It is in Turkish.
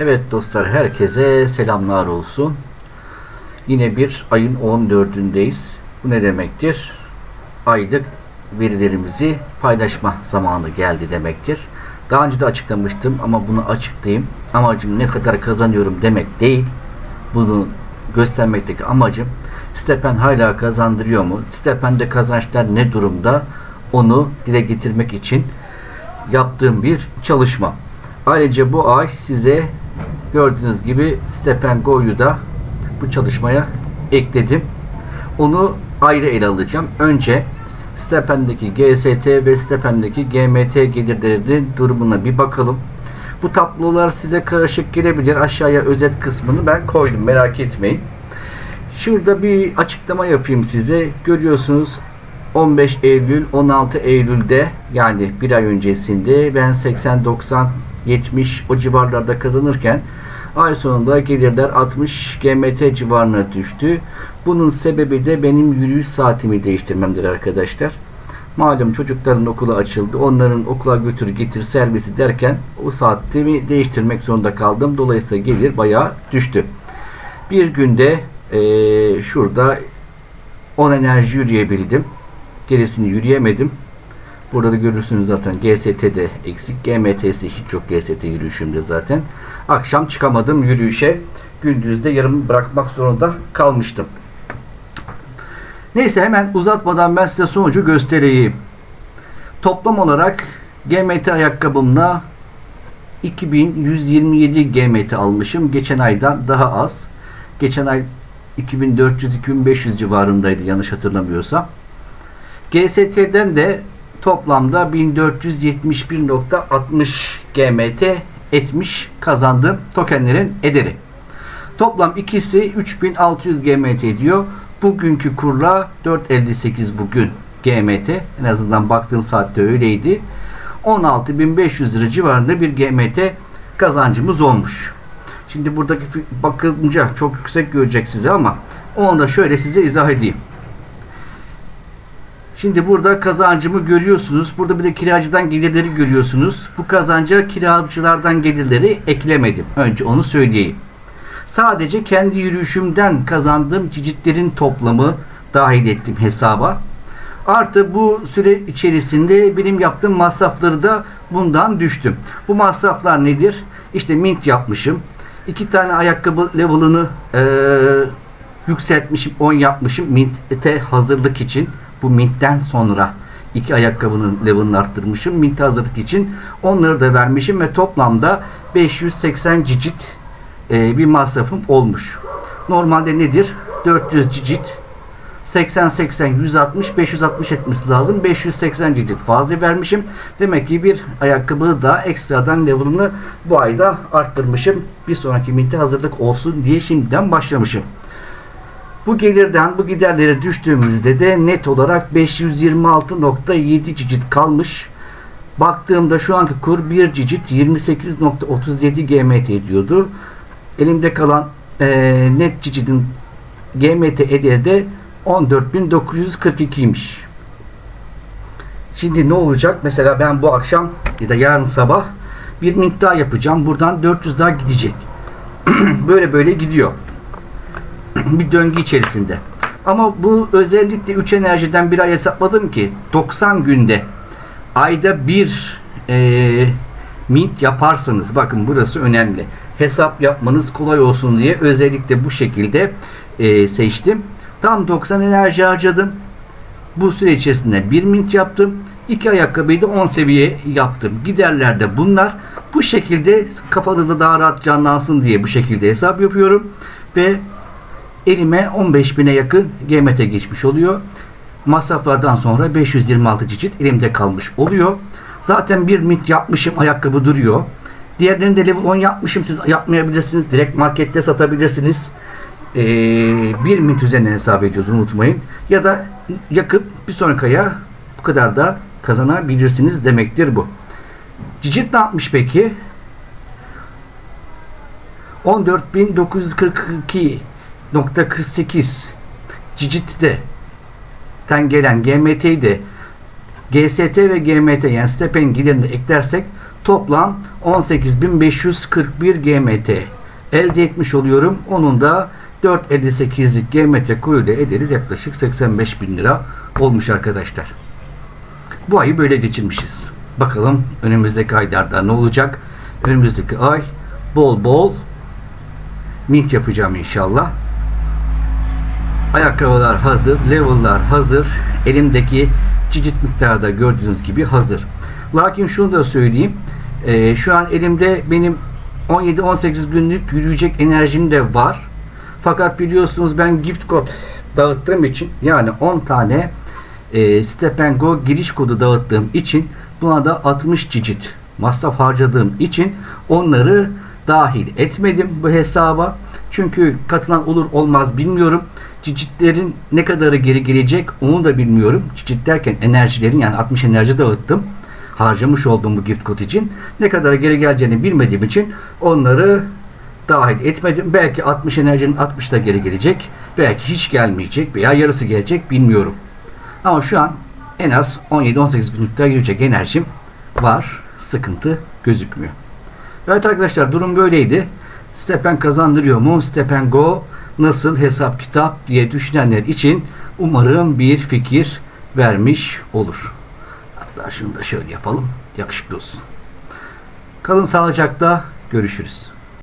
Evet dostlar herkese selamlar olsun. Yine bir ayın 14'ündeyiz. Bu ne demektir? Aylık verilerimizi paylaşma zamanı geldi demektir. Daha önce de açıklamıştım ama bunu açıklayayım. Amacım ne kadar kazanıyorum demek değil. Bunu göstermekteki amacım Stepen hala kazandırıyor mu? Stepende kazançlar ne durumda? Onu dile getirmek için yaptığım bir çalışma. Ayrıca bu ay size gördüğünüz gibi Stepengo'yu da bu çalışmaya ekledim. Onu ayrı ele alacağım. Önce Stepen'deki GST ve Stepen'deki GMT gelirlerinin durumuna bir bakalım. Bu tablolar size karışık gelebilir. Aşağıya özet kısmını ben koydum. Merak etmeyin. Şurada bir açıklama yapayım size. Görüyorsunuz 15 Eylül 16 Eylül'de yani bir ay öncesinde ben 80 90 70 o civarlarda kazanırken ay sonunda gelirler 60 GMT civarına düştü. Bunun sebebi de benim yürüyüş saatimi değiştirmemdir arkadaşlar. Malum çocukların okulu açıldı. Onların okula götür getir servisi derken o saatimi değiştirmek zorunda kaldım. Dolayısıyla gelir bayağı düştü. Bir günde eee, şurada 10 enerji yürüyebildim. Gerisini yürüyemedim. Burada da görürsünüz zaten GST'de eksik. GMT'si hiç yok GST yürüyüşümde zaten. Akşam çıkamadım yürüyüşe. Gündüzde yarım bırakmak zorunda kalmıştım. Neyse hemen uzatmadan ben size sonucu göstereyim. Toplam olarak GMT ayakkabımla 2127 GMT almışım. Geçen aydan daha az. Geçen ay 2400-2500 civarındaydı yanlış hatırlamıyorsam. GST'den de toplamda 1471.60 GMT etmiş kazandım tokenlerin ederi. Toplam ikisi 3600 GMT ediyor. Bugünkü kurla 4.58 bugün GMT. En azından baktığım saatte öyleydi. 16.500 lira civarında bir GMT kazancımız olmuş. Şimdi buradaki bakınca çok yüksek görecek size ama onu da şöyle size izah edeyim. Şimdi burada kazancımı görüyorsunuz. Burada bir de kiracıdan gelirleri görüyorsunuz. Bu kazanca kiracılardan gelirleri eklemedim. Önce onu söyleyeyim. Sadece kendi yürüyüşümden kazandığım cicitlerin toplamı dahil ettim hesaba. Artı bu süre içerisinde benim yaptığım masrafları da bundan düştüm. Bu masraflar nedir? İşte mint yapmışım. İki tane ayakkabı level'ını eee, yükseltmişim. 10 yapmışım. Mint'e hazırlık için. Bu mintten sonra iki ayakkabının level'ını arttırmışım. Mint'e hazırlık için. Onları da vermişim ve toplamda 580 cicit eee, bir masrafım olmuş. Normalde nedir? 400 cicit 80 80 160 560 etmesi lazım. 580 cicit fazla vermişim. Demek ki bir ayakkabı da ekstradan level'ını bu ayda arttırmışım. Bir sonraki minte hazırlık olsun diye şimdiden başlamışım. Bu gelirden bu giderlere düştüğümüzde de net olarak 526.7 cicit kalmış. Baktığımda şu anki kur 1 cicit 28.37 GMT ediyordu. Elimde kalan eee, net cicidin GMT ederi de 14.942'ymiş. Şimdi ne olacak? Mesela ben bu akşam ya da yarın sabah bir mint daha yapacağım. Buradan 400 daha gidecek. böyle böyle gidiyor. bir döngü içerisinde. Ama bu özellikle 3 enerjiden bir ay hesapladım ki 90 günde ayda bir eee mint yaparsanız bakın burası önemli. Hesap yapmanız kolay olsun diye özellikle bu şekilde eee, seçtim. Tam 90 enerji harcadım. Bu süre içerisinde bir mint yaptım. İki ayakkabıyı da 10 seviye yaptım. Giderler de bunlar. Bu şekilde kafanızda daha rahat canlansın diye bu şekilde hesap yapıyorum. Ve elime 15 bine yakın GMT geçmiş oluyor. Masraflardan sonra 526 cicit elimde kalmış oluyor. Zaten bir mint yapmışım ayakkabı duruyor. Diğerlerini de level 10 yapmışım. Siz yapmayabilirsiniz. Direkt markette satabilirsiniz. Ee, bir mint üzerinden hesap ediyoruz unutmayın. Ya da yakıp bir sonraki aya bu kadar da kazanabilirsiniz demektir bu. Cicit ne yapmış peki? 14.942.48 Cicit'te ten gelen GMT'yi de GST ve GMT yani Stepen gelirini eklersek Toplam 18.541 GMT elde etmiş oluyorum. Onun da 4.58'lik GMT kuruyla ederiz yaklaşık 85 bin lira olmuş arkadaşlar. Bu ayı böyle geçirmişiz. Bakalım önümüzdeki aylarda ne olacak? Önümüzdeki ay bol bol mint yapacağım inşallah. Ayakkabılar hazır, level'lar hazır. Elimdeki cicit miktarda gördüğünüz gibi hazır. Lakin şunu da söyleyeyim. Ee, şu an elimde benim 17-18 günlük yürüyecek enerjim de var. Fakat biliyorsunuz ben gift kod dağıttığım için yani 10 tane e, Step and Go giriş kodu dağıttığım için buna da 60 cicit masraf harcadığım için onları dahil etmedim bu hesaba. Çünkü katılan olur olmaz bilmiyorum. Cicitlerin ne kadarı geri gelecek onu da bilmiyorum. Cicit derken enerjilerin yani 60 enerji dağıttım. Harcamış olduğum bu gift kod için. Ne kadar geri geleceğini bilmediğim için onları dahil etmedim. Belki 60 enerjinin 60 da geri gelecek. Belki hiç gelmeyecek veya yarısı gelecek bilmiyorum. Ama şu an en az 17-18 günlükte girecek enerjim var. Sıkıntı gözükmüyor. Evet arkadaşlar durum böyleydi. Stepen kazandırıyor mu? Stepen Go nasıl hesap kitap diye düşünenler için umarım bir fikir vermiş olur. Hatta şunu da şöyle yapalım. Yakışıklı olsun. Kalın sağlıcakla görüşürüz.